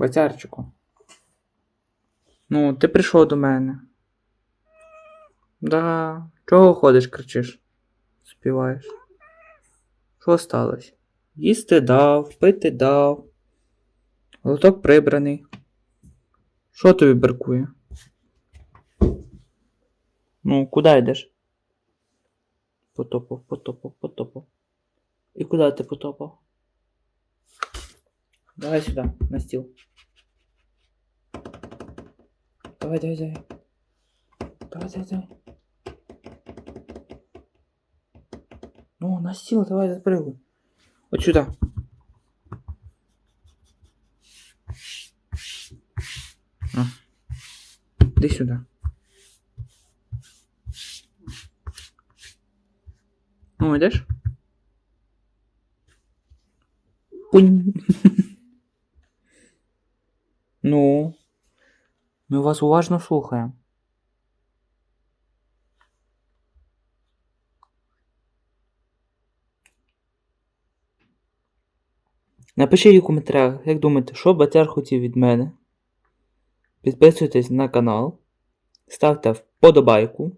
Бацярчику. Ну, ти прийшов до мене. Да. Чого ходиш, кричиш? Співаєш. Що сталося? Їсти дав, пити дав. Лоток прибраний. Що тобі бракує? Ну, куди йдеш? Потопав, потопав, потопав. І куди ти потопав? Давай сюди, на стіл. Давай, давай, давай. Давай, давай, давай. Ну, на стіл, давай, запрыгуй. От сюди. А. Іди сюди. Ну, йдеш? Пунь. Ну, ми вас уважно слухаємо. Напишіть у коментарях, як думаєте, що Батяр хотів від мене. Підписуйтесь на канал, ставте вподобайку.